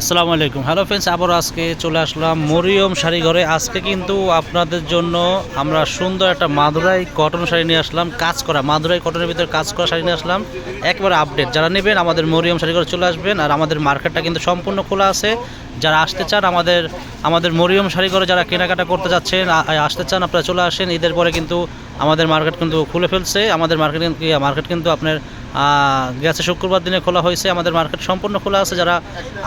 আসসালামু আলাইকুম। Hello friends আবার আজকে চলে আসলাম মরিয়ম শাড়ি ঘরে আজকে কিন্তু আপনাদের জন্য আমরা সুন্দর একটা মাদুরাই কটন শাড়ি নিয়ে আসলাম, কাজ করা, মাদুরাই কটনের ভিতরে কাজ করা শাড়ি নিয়ে আসলাম। একবারে আপডেট যারা নেবেন আমাদের মরিয়ম শাড়ি ঘরে চলে আসবেন আর আমাদের মার্কেটটা কিন্তু সম্পূর্ণ খোলা আছে। যারা আসতে চান আমাদের আমাদের মরিয়ম শাড়ি ঘরে যারা কেনাকাটা করতে যাচ্ছেন আসতে চান আপনারা চলে আসেন। ঈদের পরে কিন্তু আমাদের মার্কেট কিন্তু খুলে ফেলছে। আমাদের মার্কেট মার্কেট কিন্তু আপনার গেছে শুক্রবার দিনে খোলা হয়েছে। আমাদের মার্কেট সম্পূর্ণ খোলা আছে। যারা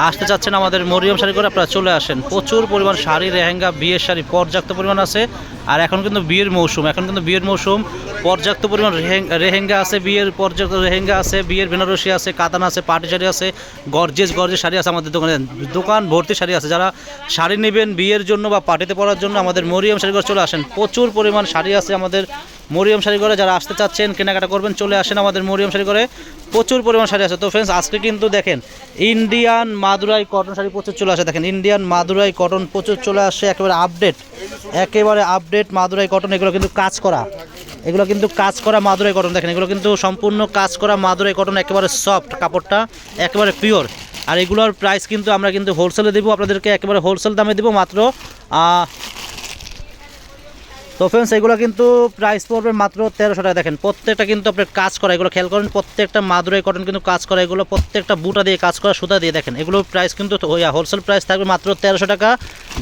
আসতে চাচ্ছেন আমাদের মরিয়ম শাড়ি করে, আপনারা চলে আসেন। প্রচুর পরিমাণ শাড়ি রেহেঙ্গা বিয়ের শাড়ি, পর্যাপ্ত পরিমাণ আছে। আর এখন কিন্তু বিয়ের মৌসুম। এখন কিন্তু বিয়ের মৌসুম। পর্যাপ্ত পরিমাণ রেহেং- রেহেঙ্গা আছে, বিয়ের পর্যাপ্ত রেহেঙ্গা আছে, বিয়ের বেনারসি আছে, কাতান আছে পাটি শাড়ি আছে, গর্জেস গর্জেস শাড়ি আছে আমাদের দোকানে। দোকান ভর্তি শাড়ি আছে। যারা শাড়ি নেবেন বিয়ের জন্য বা পার্টিতে পরার জন্য আমাদের মরিয়াম শাড়ি করে চলে আসেন। প্রচুর পরিমাণ শাড়ি আছে আমাদের মরিয়ম শাড়ি করে যারা আসতে চাচ্ছেন, কেনাকাটা করবেন, চলে আসেন আমাদের মরিয়ম শাড়ি করে প্রচুর পরিমাণ শাড়ি আছে। তো ফ্রেন্ডস আজকে কিন্তু দেখেন ইন্ডিয়ান মাদুরাই কটন শাড়ি প্রচুর চলে আসে। দেখেন ইন্ডিয়ান মাদুরাই কটন প্রচুর চলে আসে। একেবারে আপডেট একেবারে আপডেট মাদুরাই কটন এগুলো কিন্তু কাজ করা। এগুলো কিন্তু কাজ করা মাদুরাই কটন দেখেন, এগুলো কিন্তু সম্পূর্ণ কাজ করা মাদুরাই কটন একেবারে সফট কাপড়টা, একেবারে পিওর আর এগুলোর প্রাইস কিন্তু আমরা কিন্তু হোলসেলে দেবো, আপনাদেরকে একেবারে হোলসেল দামে দেবো মাত্র তো ফ্রেন্ডস এগুলো কিন্তু প্রাইস পড়বে মাত্র তেরোশো টাকা। দেখেন প্রত্যেকটা কিন্তু আপনার কাজ করা এগুলো খেয়াল করেন প্রত্যেকটা মাদুরাই কটন কিন্তু কাজ করা এগুলো প্রত্যেকটা বুটা দিয়ে কাজ করা সুতা দিয়ে দেখেন এগুলো প্রাইস কিন্তু হোলসেল প্রাইস থাকবে মাত্র তেরোশো টাকা।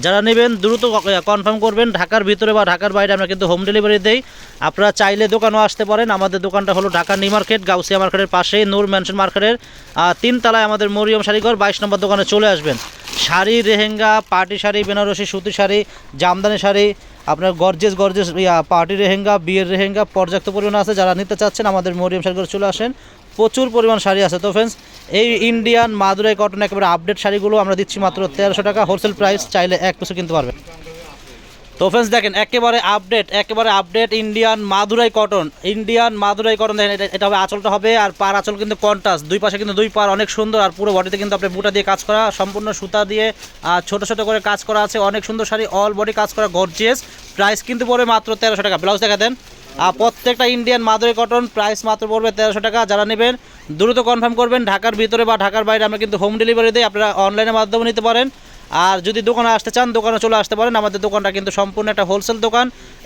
যারা নেবেন দ্রুত কনফার্ম করবেন ঢাকার ভিতরে বা ঢাকার বাইরে আমরা কিন্তু হোম ডেলিভারি দেই। আপনারা চাইলে দোকানও আসতে পারেন আমাদের দোকানটা হলো ঢাকা নিউ মার্কেট গাউসিয়া মার্কেটের পাশেই নূর ম্যানশন মার্কেটের আহ, তিন তলায় আমাদের মরিয়ম শাড়িঘর বাইশ নম্বর দোকানে চলে আসবেন। শাড়ি রেহেঙ্গা পার্টি শাড়ি বেনারসি সুতি শাড়ি জামদানি শাড়ি আপনার গর্জেস গর্জেস ইয়া পার্টি রেহেঙ্গা বিয়ের রেহেঙ্গা পর্যাপ্ত পরিমাণ আছে। যারা নিতে চাচ্ছেন আমাদের মরিয়ম শাড়িঘরে চলে আসেন। প্রচুর পরিমাণ শাড়ি আছে তো ফ্রেন্ডস এই ইন্ডিয়ান মাদুরাই কটন একেবারে আপডেট শাড়িগুলো আমরা দিচ্ছি মাত্র তেরোশো টাকা। হোলসেল প্রাইস চাইলে এক পিসও কিনতে পারবেন। তো ফ্রেন্ডস দেখেন একেবারে আপডেট একেবারে update Indian Madurai cotton Indian Madurai cotton দেখেন এটা- হবে আঁচলটা হবে আর পার আঁচল কিন্তু কন্টাস দুই পাশে কিন্তু দুই পার অনেক সুন্দর আর পুরো বডিতে কিন্তু আপনি বুটা দিয়ে কাজ করা সম্পূর্ণ সুতা দিয়ে আহ, ছোট ছোট করে কাজ করা আছে। অনেক সুন্দর শাড়ি অল বডি কাজ করা গর্জিয়াস প্রাইস কিন্তু পড়বে মাত্র তেরোশো টাকা। ব্লাউজ দেখা দেন। আর প্রত্যেকটা ইন্ডিয়ান মাদুরি কটন প্রাইস মাত্র পড়বে তেরোশো টাকা। যারা নেবেন, দ্রুত কনফার্ম করবেন ঢাকার ভিতরে বা ঢাকার বাইরে আমরা কিন্তু হোম ডেলিভারি দিই আপনারা অনলাইনের মাধ্যমে নিতে পারেন। আর যদি দোকানে আসতে চান, দোকানে চলে আসতে পারেন। আমাদের দোকানটা কিন্তু সম্পূর্ণ একটা হোলসেল দোকান।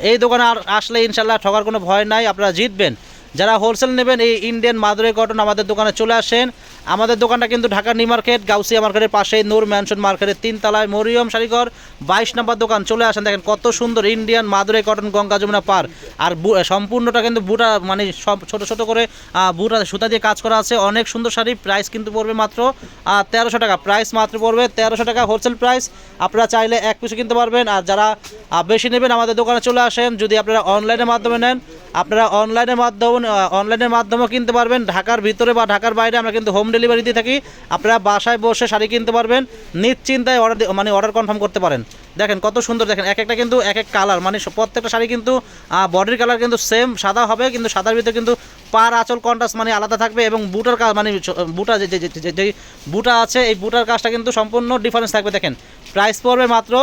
এই দোকানে আর আসলে ইনশাল্লাহ ঠকার কোনো ভয় নাই। আপনারা জিতবেন। যারা হোলসেল নেবেন, এই ইন্ডিয়ান মাদুরাই কটন আমাদের দোকানে চলে আসেন। আমাদের দোকানটা কিন্তু ঢাকা নিউ মার্কেট, গাউসিয়া মার্কেটের পাশে, নূর ম্যানশন মার্কেটের তিন তলায় মরিয়ম শাড়িঘর, বাইশ নম্বর দোকান, চলে আসেন। দেখেন কত সুন্দর ইন্ডিয়ান মাদুরাই কটন গঙ্গা যমুনা পার। আর সম্পূর্ণটা কিন্তু বুটা মানে সব ছোটো ছোটো করে বুটা সুতা দিয়ে কাজ করা আছে। অনেক সুন্দর শাড়ি প্রাইস কিন্তু পড়বে মাত্র তেরোশো টাকা। প্রাইস মাত্র পড়বে তেরোশো টাকা হোলসেল প্রাইস আপনারা চাইলে এক পিসও কিনতে পারবেন। আর যারা বেশি নেবেন, আমাদের দোকানে চলে আসেন। যদি আপনারা অনলাইনের মাধ্যমে নেন আপনারা অনলাইনের মাধ্যমে অনলাইনের মাধ্যমেও কিনতে পারবেন। ঢাকার ভিতরে বা ঢাকার বাইরে আমরা কিন্তু হোম ডেলিভারি দিয়ে থাকি। আপনারা বাসায় বসে শাড়ি কিনতে পারবেন। নিশ্চিন্তায় অর্ডার মানে অর্ডার কনফার্ম করতে পারেন। দেখেন কত সুন্দর দেখেন, এক একটা কিন্তু এক এক কালার মানে প্রত্যেকটা শাড়ি কিন্তু বডির কালার কিন্তু সেম সাদা হবে, কিন্তু সাদার ভিতরে কিন্তু পার আঁচল কন্ট্রাস্ট মানে আলাদা থাকবে এবং বুটার কাজ মানে বুটা যে বুটা আছে, এই বুটার কাজটা কিন্তু সম্পূর্ণ ডিফারেন্স থাকবে দেখেন। প্রাইস পড়বে মাত্র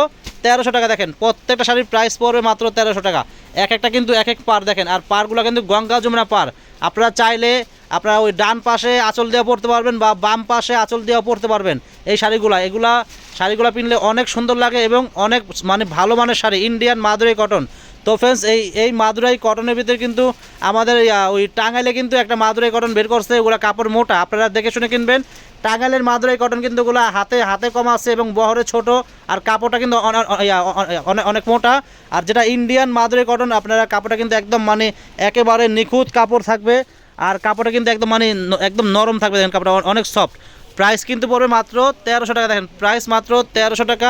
তেরোশো টাকা দেখেন, প্রত্যেকটা শাড়ির প্রাইস পড়বে মাত্র তেরোশো টাকা। এক একটা কিন্তু এক এক পার দেখেন, আর পারগুলো কিন্তু গঙ্গা যমুনা পার। আপনারা চাইলে আপনারা ওই ডান পাশে আঁচল দেওয়া পড়তে পারবেন বা বাম পাশে আঁচল দেওয়া পড়তে পারবেন এই শাড়িগুলা। এগুলা শাড়িগুলো পিনলে অনেক সুন্দর লাগে এবং অনেক মানে ভালো মানের শাড়ি ইন্ডিয়ান মাদুরাই কটন তো ফ্রেন্ডস এই এই মাদুরাই কটনের ভিতরে কিন্তু আমাদের ওই টাঙ্গাইলে কিন্তু একটা মাদুরাই কটন বের করছে ওগুলো কাপড় মোটা। আপনারা দেখে শুনে কিনবেন। টাঙ্গাইলের মাদুরাই কটন কিন্তু ওগুলো হাতে হাতে কম আছে এবং বহরে ছোট, আর কাপড়টা কিন্তু অনেক মোটা। আর যেটা ইন্ডিয়ান মাদুরাই কটন আপনারা কাপড়টা কিন্তু একদম মানে একেবারে নিখুঁত কাপড় থাকবে। আর কাপড়টা কিন্তু একদম মানে একদম নরম থাকবে, দেখেন কাপড়টা অনেক সফট প্রাইস কিন্তু পড়বে মাত্র তেরোশো টাকা। দেখেন, প্রাইস মাত্র তেরোশো টাকা।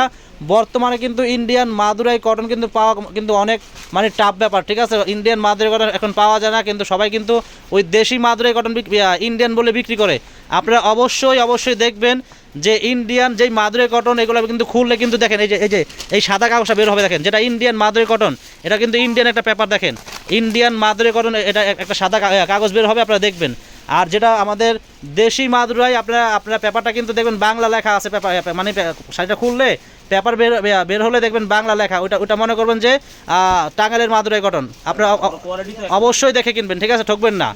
বর্তমানে কিন্তু ইন্ডিয়ান মাদুরাই কটন কিন্তু পাওয়া কিন্তু অনেক মানে টাফ ব্যাপার, ঠিক আছে? ইন্ডিয়ান মাদুরাই কটন এখন পাওয়া যায় না, কিন্তু সবাই কিন্তু ওই দেশি মাদুরাই কটন ইন্ডিয়ান বলে বিক্রি করে। আপনারা অবশ্যই অবশ্যই দেখবেন যে ইন্ডিয়ান যেই মাদুরাই কটন এগুলো কিন্তু খুললে কিন্তু দেখেন, এই যে এই যে, এই সাদা কাগজটা বের হবে, দেখেন, যেটা ইন্ডিয়ান মাদুরাই কটন এটা কিন্তু ইন্ডিয়ান একটা পেপার দেখেন। ইন্ডিয়ান মাদুরাই কটন এটা একটা সাদা কাগজ বের হবে, আপনারা দেখবেন। আর যেটা আমাদের দেশি মাদুরাই আপনারা আপনারা পেপারটা কিন্তু দেখবেন বাংলা লেখা আছে পেপার মানে শাড়িটা খুললে পেপার বের বের হলে দেখবেন বাংলা লেখা ওটা ওটা মনে করবেন যে আহ, টাঙ্গাইলের মাদুরাই কটন আপনারা অবশ্যই দেখে কিনবেন ঠিক আছে? ঠকবেন না।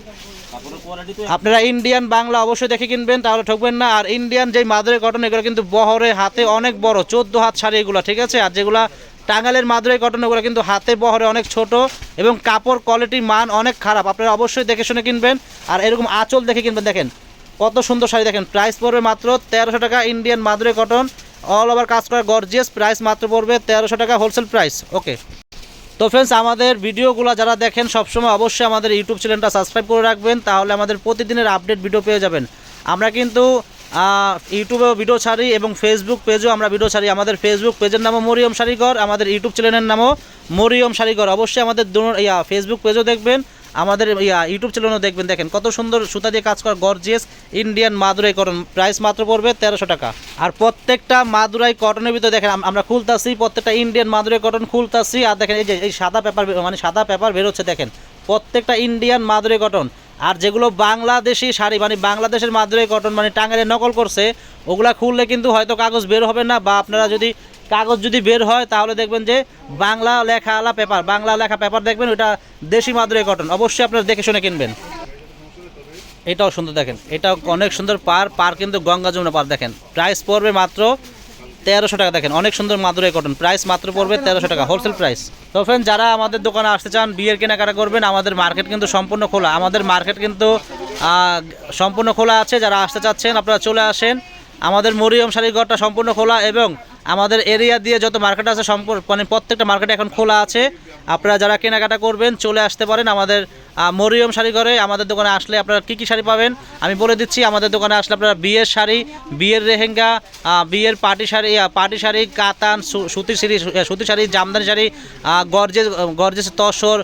আপনারা ইন্ডিয়ান বাংলা অবশ্যই দেখে কিনবেন তাহলে ঠকবেন না। আর ইন্ডিয়ান যেই মাদুরে কটন এগুলো কিন্তু বহরে হাতে অনেক বড় চোদ্দ হাত শাড়ি এগুলো ঠিক আছে? আর যেগুলা টাঙ্গালের মাদুরে কটন কিন্তু হাতে বহরে অনেক ছোট এবং কাপড় কোয়ালিটি মান অনেক খারাপ। আপনারা অবশ্যই দেখে শুনে কিনবেন। আর এরকম আঁচল দেখে কিনবেন, দেখেন। কত সুন্দর শাড়ি, দেখেন। প্রাইস পড়বে মাত্র তেরোশো টাকা Indian Madurai cotton all over কাজ করা গর্জিয়াস প্রাইস মাত্র পড়বে তেরোশো টাকা হোলসেল প্রাইস ওকে তো ফ্রেন্ডস আমাদের ভিডিওগুলো যারা দেখেন সবসময় অবশ্যই আমাদের ইউটিউব চ্যানেলটা সাবস্ক্রাইব করে রাখবেন, তাহলে আমাদের প্রতিদিনের আপডেট ভিডিও পেয়ে যাবেন। আমরা কিন্তু ইউটিউবেও ভিডিও ছাড়ি এবং ফেসবুক পেজেও আমরা ভিডিও ছাড়ি। আমাদের ফেসবুক পেজের নামও মরিয়ম শাড়িঘর আমাদের ইউটিউব চ্যানেলের নামও মরিয়ম শাড়িঘর অবশ্যই আমাদের ইয়া ফেসবুক পেজও দেখবেন, আমাদের ইয়া ইউটিউব চ্যানেলও দেখবেন। দেখেন, কত সুন্দর সুতা দিয়ে কাজ করা gorgeous Indian Madurai cotton price মাত্র পড়বে তেরোশো টাকা। আর প্রত্যেকটা মাদুরাই কটনের ভিতরে দেখেন আমরা খুলতাছি, প্রত্যেকটা ইন্ডিয়ান মাদুরাই কটন খুলতাছি। আর দেখেন, এই যে, এই সাদা পেপার মানে সাদা পেপার বেরোচ্ছে, দেখেন। প্রত্যেকটা ইন্ডিয়ান মাদুরাই কটন আর যেগুলো বাংলাদেশি শাড়ি মানে বাংলাদেশের মাদুরাই কটন মানে টাঙ্গাইলে নকল করছে, ওগুলা খুললে কিন্তু হয়তো কাগজ বের হবে না, বা আপনারা যদি কাগজ যদি বের হয়, তাহলে দেখবেন যে বাংলা লেখা আলা পেপার, বাংলা লেখা পেপার দেখবেন ওটা দেশি মাদুরাই কটন অবশ্যই আপনারা দেখে শুনে কিনবেন। এটাও সুন্দর দেখেন, এটাও অনেক সুন্দর পার পার কিন্তু গঙ্গা যমুনা পার দেখেন প্রাইস পড়বে মাত্র তেরোশো টাকা দেখেন, অনেক সুন্দর মাদুরাই কটন প্রাইস মাত্র পড়বে তেরোশো টাকা হোলসেল প্রাইস তো ফ্রেন্ড যারা আমাদের দোকানে আসতে চান, বিয়ের কেনাকাটা করবেন, আমাদের মার্কেট কিন্তু সম্পূর্ণ খোলা। আমাদের মার্কেট কিন্তু সম্পূর্ণ খোলা আছে, যারা আসতে চাচ্ছেন, আপনারা চলে আসেন। আমাদের মরিয়ম শাড়ির ঘরটা সম্পূর্ণ খোলা এবং আমাদের এরিয়া দিয়ে যত মার্কেট আছে, সম্পূর্ণ মানে প্রত্যেকটা মার্কেট এখন খোলা আছে। আপনারা যারা কেনাকাটা করবেন, চলে আসতে পারেন আমাদের মরিয়ম শাড়ি ঘরে আমাদের দোকানে আসলে আপনারা কী কী শাড়ি পাবেন? আমি বলে দিচ্ছি, আমাদের দোকানে আসলে আপনারা বিয়ের শাড়ি, বিয়ের রেহেঙ্গা বিয়ের পার্টি শাড়ি পার্টি শাড়ি, কাতান সুতির শাড়ি সুতির শাড়ি, জামদানি শাড়ি গর্জেস গর্জেস তসর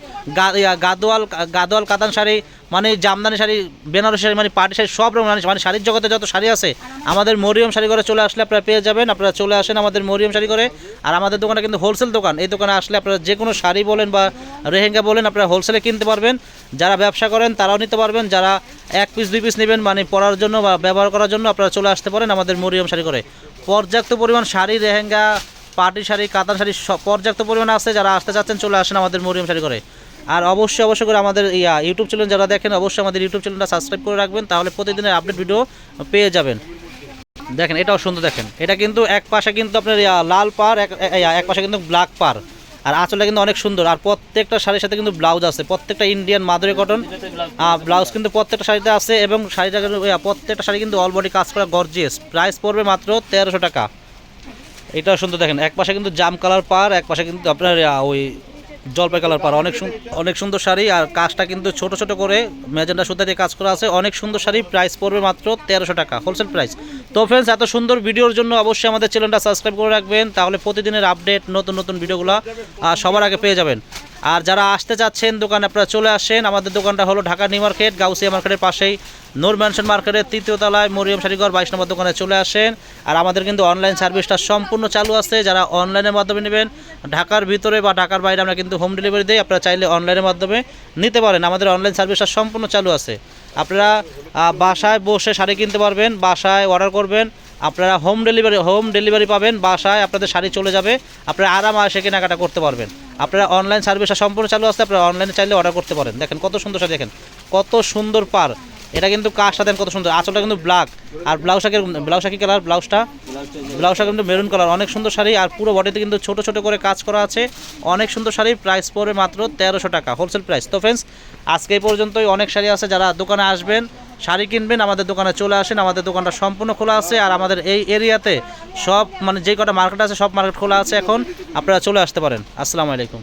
গাদোয়াল গাদোয়াল কাতান শাড়ি মানে জামদানি শাড়ি, বেনারসি শাড়ি মানে পার্টি শাড়ি, সব রকম মানে শাড়ির জগতে যত শাড়ি আছে, আমাদের মরিয়ম শাড়ি ঘরে চলে আসলে আপনারা পেয়ে যাবেন, আপনারা চলে আসেন আমাদের মরিয়ম শাড়ি ঘরে। আর আমাদের দোকানে কিন্তু হোলসেল দোকান, এই দোকানে আসলে আপনারা যে কোনো শাড়ি বলেন বা রেহেঙ্গা বলেন, আপনারা হোলসেলে কিনতে পারবেন। যারা ব্যবসা করেন তারাও নিতে পারবেন। যারা এক পিস দুই পিস নেবেন মানে পরার জন্য বা ব্যবহার করার জন্য আপনারা চলে আসতে পারেন আমাদের মরিয়ম শাড়ি করে পর্যাপ্ত পরিমাণ শাড়ি রেহেঙ্গা পাটি শাড়ি কাতান শাড়ি সব পর্যাপ্ত পরিমাণ আছে। যারা আসতে চাচ্ছেন চলে আসেন আমাদের মরিয়ম শাড়ি করে আর অবশ্যই অবশ্যই করে আমাদের ইয়া ইউটিউব চ্যানেল যারা দেখেন, অবশ্যই আমাদের ইউটিউব চ্যানেলটা সাবস্ক্রাইব করে রাখবেন, তাহলে প্রতিদিনের আপডেট ভিডিও পেয়ে যাবেন। দেখেন, এটাও সুন্দর দেখেন। এটা কিন্তু এক পাশে কিন্তু আপনার লাল পার এক পাশে কিন্তু ব্ল্যাক পার আর আঁচলটা কিন্তু অনেক সুন্দর। আর প্রত্যেকটা শাড়ির সাথে কিন্তু ব্লাউজ আছে। প্রত্যেকটা ইন্ডিয়ান মাদুরি কটন ব্লাউজ কিন্তু প্রত্যেকটা শাড়িতে আছে এবং শাড়িটা প্রত্যেকটা শাড়ি কিন্তু অলবডি কাজ করা গর্জিয়াস প্রাইস পড়বে মাত্র তেরোশো টাকা। এটাও সুন্দর দেখেন। এক পাশে কিন্তু জাম কালার পার, এক পাশে কিন্তু আপনার ওই জলপাই কালার পার অনেক অনেক সুন্দর শাড়ি আর কাজটা কিন্তু ছোট ছোট করে মেজেন্ডা সুতা দিয়ে কাজ করা আছে। অনেক সুন্দর শাড়ি প্রাইস পড়বে মাত্র তেরোশো টাকা হোলসেল প্রাইস তো ফ্রেন্ডস এত সুন্দর ভিডিওর জন্য অবশ্যই আমাদের চ্যানেলটা সাবস্ক্রাইব করে রাখবেন, তাহলে প্রতিদিনের আপডেট নতুন নতুন ভিডিওগুলো সবার আগে পেয়ে যাবেন। আর যারা আসতে চাচ্ছেন, দোকানে আপনারা চলে আসেন। আমাদের দোকানটা হলো ঢাকা নিউ মার্কেট, গাউসিয়া মার্কেটের পাশেই। নূর ম্যানশন মার্কেটের তৃতীয় তলায় মরিয়ম শাড়িঘর, বাইশ নম্বর দোকানে চলে আসেন। আর আমাদের কিন্তু অনলাইন সার্ভিসটা সম্পূর্ণ চালু আছে। যারা অনলাইনের মাধ্যমে নেবেন, ঢাকার ভিতরে বা ঢাকার বাইরে আমরা কিন্তু হোম ডেলিভারি দিই। আপনারা চাইলে অনলাইনের মাধ্যমে নিতে পারেন। আমাদের অনলাইন সার্ভিসটা সম্পূর্ণ চালু আছে। আপনারা বাসায় বসে শাড়ি কিনতে পারবেন, বাসায় অর্ডার করবেন। আপনারা হোম ডেলিভারি হোম ডেলিভারি পাবেন, বাসায় আপনাদের শাড়ি চলে যাবে, আপনারা আরাম এসে কেনাকাটা করতে পারবেন। আপনারা অনলাইন সার্ভিসটা সম্পূর্ণ চালু আছে, আপনারা অনলাইনে চাইলে অর্ডার করতে পারেন। দেখেন কত সুন্দর শাড়ি, দেখেন কত সুন্দর পার এটা কিন্তু কাজটা দেন কত সুন্দর। আঁচলটা কিন্তু ব্ল্যাক আর ব্লাউজটা ব্লাউজটা কি কালার ব্লাউজটা ব্লাউজটা কিন্তু মেরুন কালার অনেক সুন্দর শাড়ি, আর পুরো বডিতে কিন্তু ছোট ছোট করে কাজ করা আছে। অনেক সুন্দর শাড়ি প্রাইস পড়বে মাত্র তেরোশো টাকা হোলসেল প্রাইস তো ফ্রেন্ডস আজকে এই পর্যন্তই। অনেক শাড়ি আছে যারা দোকানে আসবেন শাড়ি কিনবেন, আমাদের দোকানে চলে আসেন, আমাদের দোকানটা সম্পূর্ণ খোলা আছে আর আমাদের এই এরিয়াতে সব মানে যে কটা মার্কেট আছে, সব মার্কেট খোলা আছে এখন। আপনারা চলে আসতে পারেন। আসসালামু আলাইকুম।